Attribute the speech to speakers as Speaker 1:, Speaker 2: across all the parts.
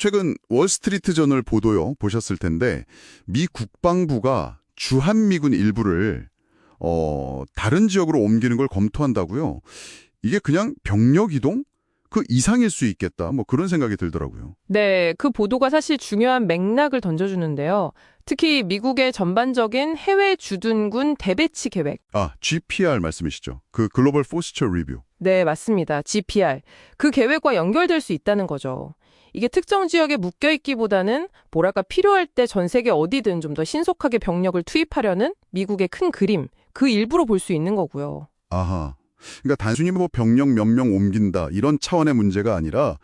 Speaker 1: 최근 월스트리트 저널 보도요 보셨을 텐데 미 국방부가 주한미군 일부를 어 다른 지역으로 옮기는 걸 검토한다고요. 이게 그냥 병력 이동 그 이상일 수 있겠다. 뭐 그런 생각이 들더라고요.
Speaker 2: 네, 그 보도가 사실 중요한 맥락을 던져주는데요. 특히 미국의 전반적인 해외 주둔군 대배치 계획.
Speaker 1: 아, GPR 말씀이시죠. 그 글로벌 포스처 리뷰.
Speaker 2: 네, 맞습니다. GPR. 그 계획과 연결될 수 있다는 거죠. 이게 특정 지역에 묶여 있기보다는 뭐랄까 필요할 때 전 세계 어디든 좀 더 신속하게 병력을 투입하려는 미국의 큰 그림, 그 일부로 볼 수 있는 거고요.
Speaker 1: 아하. 그러니까 단순히 뭐 병력 몇 명 옮긴다 이런 차원의 문제가 아니라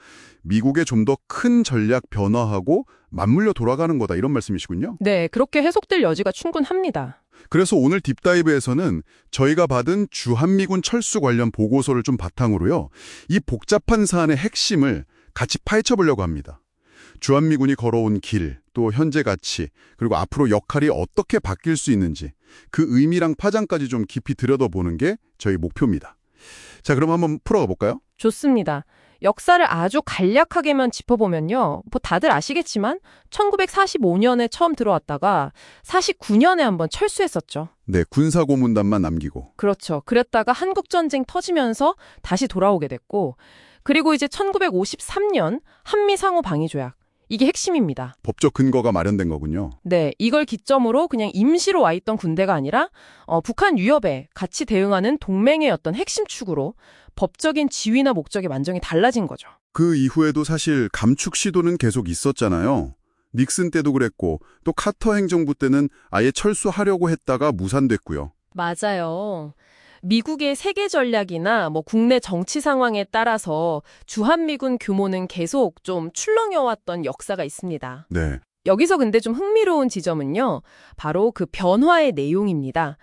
Speaker 1: 미국의 좀 더 큰 전략 변화하고 맞물려 돌아가는 거다 이런 말씀이시군요.
Speaker 2: 네, 그렇게 해석될 여지가 충분합니다.
Speaker 1: 그래서 오늘 딥다이브에서는 저희가 받은 주한미군 철수 관련 보고서를 좀 바탕으로요. 이 복잡한 사안의 핵심을 같이 파헤쳐 보려고 합니다. 주한미군이 걸어온 길, 또 현재 가치, 그리고 앞으로 역할이 어떻게 바뀔 수 있는지 그 의미랑 파장까지 좀 깊이 들여다보는 게 저희 목표입니다. 자, 그럼 한번 풀어가 볼까요?
Speaker 2: 좋습니다. 역사를 아주 간략하게만 짚어보면요. 뭐 다들 아시겠지만 1945년에 처음 들어왔다가 49년에 한번 철수했었죠.
Speaker 1: 네, 군사 고문단만 남기고.
Speaker 2: 그렇죠. 그랬다가 한국 전쟁 터지면서 다시 돌아오게 됐고 그리고 이제 1953년 한미 상호 방위 조약. 이게 핵심입니다.
Speaker 1: 법적 근거가 마련된 거군요.
Speaker 2: 네, 이걸 기점으로 그냥 임시로 와 있던 군대가 아니라 어, 북한 위협에 같이 대응하는 동맹의 어떤 핵심 축으로 법적인 지위나 목적의 만정이 달라진 거죠.
Speaker 1: 그 이후에도 사실 감축 시도는 계속 있었잖아요. 닉슨 때도 그랬고 또 카터 행정부 때는 아예 철수하려고 했다가 무산됐고요.
Speaker 2: 맞아요. 미국의 세계 전략이나 뭐 국내 정치 상황에 따라서 주한미군 규모는 계속 좀 출렁여왔던 역사가 있습니다.
Speaker 1: 네.
Speaker 2: 여기서 근데 좀 흥미로운 지점은요. 바로 그 변화의 내용입니다.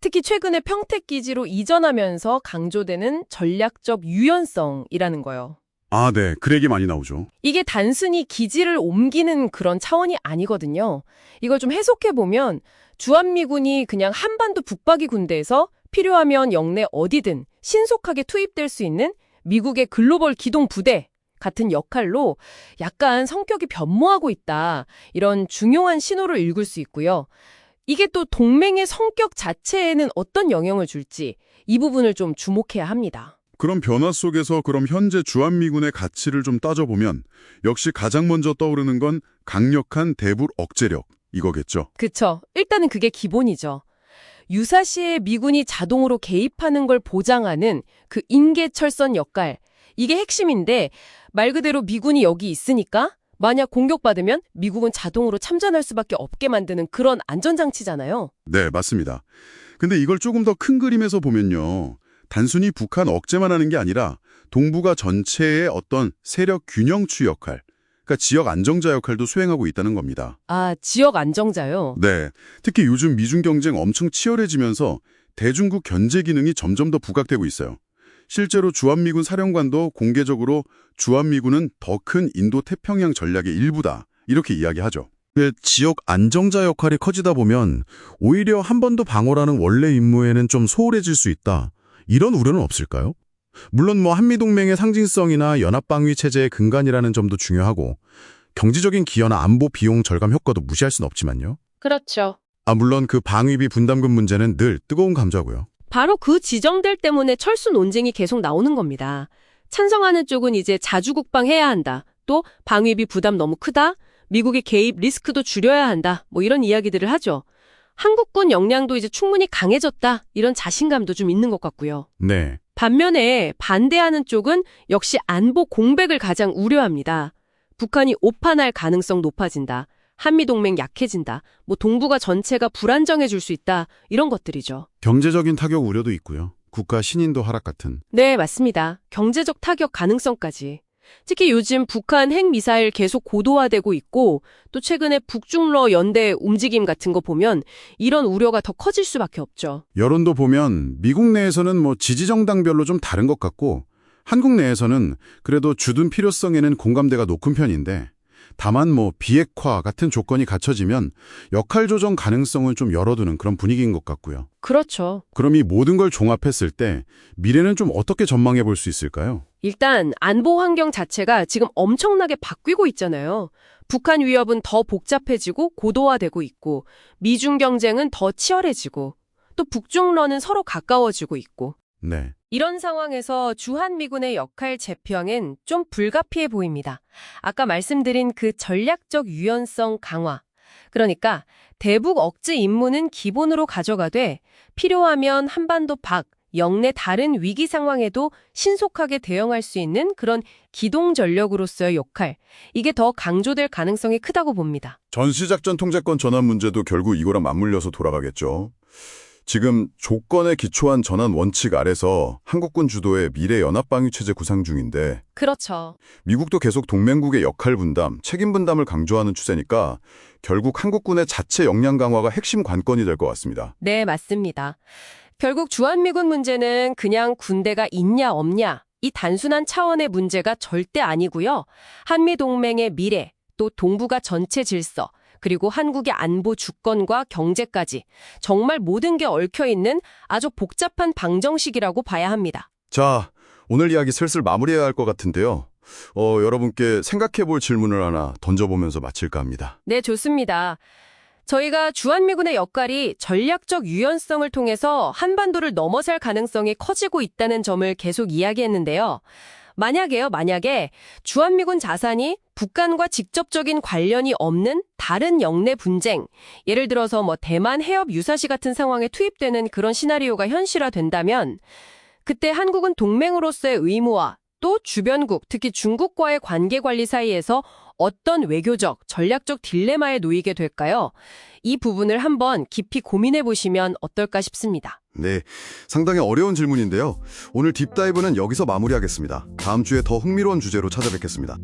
Speaker 2: 특히 최근에 평택기지로 이전하면서 강조되는 전략적 유연성이라는 거요.
Speaker 1: 아, 네. 그 얘기 많이 나오죠.
Speaker 2: 이게 단순히 기지를 옮기는 그런 차원이 아니거든요. 이걸 좀 해석해보면 주한미군이 그냥 한반도 북박이 군대에서 필요하면 영내 어디든 신속하게 투입될 수 있는 미국의 글로벌 기동 부대 같은 역할로 약간 성격이 변모하고 있다. 이런 중요한 신호를 읽을 수 있고요. 이게 또 동맹의 성격 자체에는 어떤 영향을 줄지 이 부분을 좀 주목해야 합니다.
Speaker 1: 그럼 변화 속에서 그럼 현재 주한미군의 가치를 좀 따져보면 역시 가장 먼저 떠오르는 건 강력한 대불 억제력 이거겠죠.
Speaker 2: 그쵸. 일단은 그게 기본이죠. 유사시에 미군이 자동으로 개입하는 걸 보장하는 그 인계철선 역할. 이게 핵심인데 말 그대로 미군이 여기 있으니까 만약 공격받으면 미국은 자동으로 참전할 수밖에 없게 만드는 그런 안전장치잖아요.
Speaker 1: 네, 맞습니다. 근데 이걸 조금 더 큰 그림에서 보면요. 단순히 북한 억제만 하는 게 아니라 동북아 전체의 어떤 세력 균형추 역할, 그러니까 지역 안정자 역할도 수행하고 있다는 겁니다.
Speaker 2: 아, 지역 안정자요?
Speaker 1: 네, 특히 요즘 미중 경쟁 엄청 치열해지면서 대중국 견제 기능이 점점 더 부각되고 있어요. 실제로 주한미군 사령관도 공개적으로 주한미군은 더 큰 인도 태평양 전략의 일부다 이렇게 이야기하죠. 지역 안정자 역할이 커지다 보면 오히려 한 번 더 방어라는 원래 임무에는 좀 소홀해질 수 있다. 이런 우려는 없을까요? 물론 뭐 한미동맹의 상징성이나 연합방위 체제의 근간이라는 점도 중요하고 경제적인 기여나 안보 비용 절감 효과도 무시할 수는 없지만요.
Speaker 2: 그렇죠.
Speaker 1: 아 물론 그 방위비 분담금 문제는 늘 뜨거운 감자고요.
Speaker 2: 바로 그 지정될 때문에 철수 논쟁이 계속 나오는 겁니다. 찬성하는 쪽은 이제 자주 국방해야 한다. 또 방위비 부담 너무 크다. 미국의 개입 리스크도 줄여야 한다. 뭐 이런 이야기들을 하죠. 한국군 역량도 이제 충분히 강해졌다. 이런 자신감도 좀 있는 것 같고요.
Speaker 1: 네.
Speaker 2: 반면에 반대하는 쪽은 역시 안보 공백을 가장 우려합니다. 북한이 오판할 가능성 높아진다. 한미동맹 약해진다. 뭐 동북아 전체가 불안정해질 수 있다. 이런 것들이죠.
Speaker 1: 경제적인 타격 우려도 있고요. 국가 신인도 하락 같은.
Speaker 2: 네, 맞습니다. 경제적 타격 가능성까지. 특히 요즘 북한 핵미사일 계속 고도화되고 있고 또 최근에 북중러 연대 움직임 같은 거 보면 이런 우려가 더 커질 수밖에 없죠.
Speaker 1: 여론도 보면 미국 내에서는 뭐 지지정당별로 좀 다른 것 같고 한국 내에서는 그래도 주둔 필요성에는 공감대가 높은 편인데 다만 뭐 비핵화 같은 조건이 갖춰지면 역할 조정 가능성을 좀 열어두는 그런 분위기인 것 같고요.
Speaker 2: 그렇죠.
Speaker 1: 그럼 이 모든 걸 종합했을 때 미래는 좀 어떻게 전망해 볼 수 있을까요?
Speaker 2: 일단 안보 환경 자체가 지금 엄청나게 바뀌고 있잖아요. 북한 위협은 더 복잡해지고 고도화되고 있고 미중 경쟁은 더 치열해지고 또 북중러는 서로 가까워지고 있고
Speaker 1: 네.
Speaker 2: 이런 상황에서 주한미군의 역할 재평은 좀 불가피해 보입니다. 아까 말씀드린 그 전략적 유연성 강화. 그러니까 대북 억제 임무는 기본으로 가져가되 필요하면 한반도 밖, 영내 다른 위기 상황에도 신속하게 대응할 수 있는 그런 기동 전력으로서의 역할. 이게 더 강조될 가능성이 크다고 봅니다.
Speaker 1: 전시작전 통제권 전환 문제도 결국 이거랑 맞물려서 돌아가겠죠. 지금 조건에 기초한 전환 원칙 아래서 한국군 주도의 미래 연합방위 체제 구상 중인데
Speaker 2: 그렇죠.
Speaker 1: 미국도 계속 동맹국의 역할 분담, 책임 분담을 강조하는 추세니까 결국 한국군의 자체 역량 강화가 핵심 관건이 될 것 같습니다.
Speaker 2: 네, 맞습니다. 결국 주한미군 문제는 그냥 군대가 있냐 없냐 이 단순한 차원의 문제가 절대 아니고요. 한미동맹의 미래, 또 동북아 전체 질서, 그리고 한국의 안보 주권과 경제까지 정말 모든 게 얽혀 있는 아주 복잡한 방정식이라고 봐야 합니다.
Speaker 1: 자, 오늘 이야기 슬슬 마무리해야 할 것 같은데요. 어, 여러분께 생각해 볼 질문을 하나 던져보면서 마칠까 합니다.
Speaker 2: 네, 좋습니다. 저희가 주한미군의 역할이 전략적 유연성을 통해서 한반도를 넘어설 가능성이 커지고 있다는 점을 계속 이야기했는데요. 만약에요, 만약에 주한미군 자산이 북한과 직접적인 관련이 없는 다른 영내 분쟁, 예를 들어서 뭐 대만 해협 유사시 같은 상황에 투입되는 그런 시나리오가 현실화된다면 그때 한국은 동맹으로서의 의무와 또 주변국, 특히 중국과의 관계 관리 사이에서 어떤 외교적, 전략적 딜레마에 놓이게 될까요? 이 부분을 한번 깊이 고민해 보시면 어떨까 싶습니다.
Speaker 1: 네, 상당히 어려운 질문인데요. 오늘 딥다이브는 여기서 마무리하겠습니다. 다음 주에 더 흥미로운 주제로 찾아뵙겠습니다.